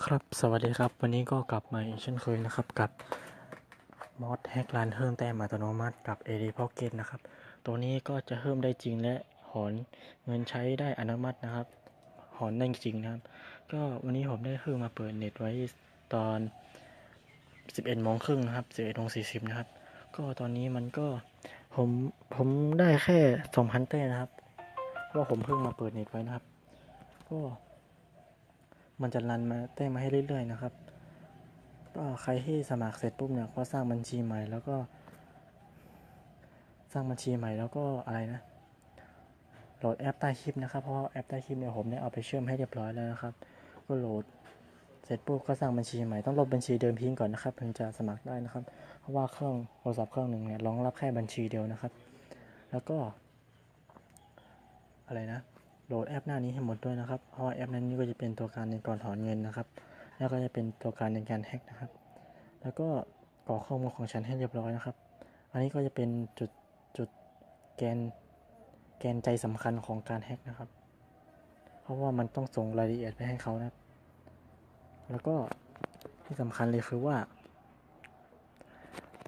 ครับสวัสดีครับ วันนี้ก็กลับมาอีกเช่นเคยนะครับ กับมอดแฮกรันเพิ่มแต้มอัตโนมัติกับ AD Pocket นะครับ ตัวนี้ก็จะเพิ่มได้จริงและหอนเงินใช้ได้อัตโนมัตินะครับ หอนได้จริงนะครับ ก็วันนี้ผมได้เพิ่มมาเปิดเน็ตไว้ตอน 11โมงครึ่งนะครับ 11โมง40 นะครับ ก็ตอนนี้มันก็ผมผมได้แค่ 2,000 แต้มนะครับ เพราะว่าผมเพิ่งมาเปิดเน็ตไว้นะครับ ก็ มันจะรันมาแต้มมาให้เรื่อย ๆ นะครับก็ใครที่สมัครเสร็จปุ๊บเนี่ยก็สร้างบัญชีใหม่แล้วก็ สร้างบัญชีใหม่แล้วก็อะไรนะโหลดแอปใต้คลิปนะครับเพราะแอปใต้คลิปเนี่ยผมได้เอาไปเชื่อมให้เรียบร้อยแล้วนะครับ ก็โหลดเสร็จปุ๊บก็สร้างบัญชีใหม่ต้องลบบัญชีเดิมทิ้งก่อนนะครับถึงจะสมัครได้นะครับ เพราะว่าเครื่องโทรศัพท์เครื่องหนึ่งเนี่ยรองรับแค่บัญชีเดียวนะครับ แล้วก็ อะไรนะ โหลดแอปหน้านี้ให้หมดด้วยนะครับ เพราะว่าแอปนั้นนี่ก็จะเป็นตัวการในการถอนเงินนะครับ แล้วก็จะเป็นตัวการในการแฮ็กนะครับ แล้วก็กรอกข้อมูลของฉันให้เรียบร้อยนะครับ อันนี้ก็จะเป็นจุดจุดแกนแกนใจสำคัญของการแฮ็กนะครับ เพราะว่ามันต้องส่งรายละเอียดไปให้เขานะแล้วก็ที่สำคัญเลยคือว่า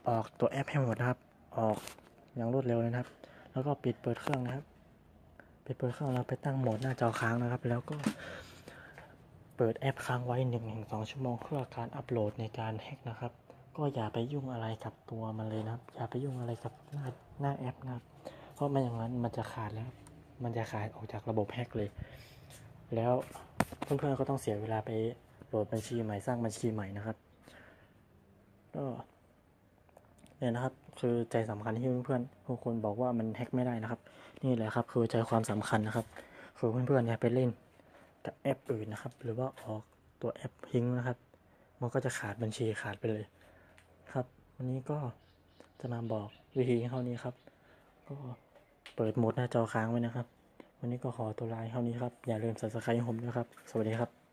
ออกตัวแอปให้หมดนะครับ ออกอย่างรวดเร็วเลยนะครับ แล้วก็ปิดเปิดเครื่องนะครับ ไปเปิดเครื่องแล้วไปตั้งโหมดหน้าจอค้างนะครับ แล้วก็เปิดแอปค้างไว้1นถึงสชั่วโมงเพื่อการอัปโหลดในการแฮกนะครับ ก็อย่าไปยุ่งอะไรกับตัวมันเลยนะครับ อย่าไปยุ่งอะไรกับหน้าหน้าแอปนะครับ เพราะไม่อย่างนั้นมันจะขาดแล้ว มันจะขาดออกจากระบบแฮกเลย แล้วเพื่อนๆก็ต้องเสียเวลาไปโหลดบัญชีใหม่สร้างบัญชีใหม่นะครับก็ เนี่ยนะครับ คือใจสำคัญที่เพื่อนๆทุกคนบอกว่ามันแฮ็กไม่ได้นะครับ นี่แหละครับ คือใจความสำคัญนะครับ คือเพื่อนๆอย่าไปเล่นกับแอปอื่นนะครับ หรือว่าออกตัวแอปทิ้งนะครับ มันก็จะขาดบัญชีขาดไปเลยครับ วันนี้ก็จะมาบอกวิธีเท่านี้ครับ ก็เปิดโหมดหน้าจอค้างไว้นะครับ วันนี้ก็ขอตัวลาเท่านี้ครับ อย่าลืม subscribe ให้ผมนะครับ สวัสดีครับ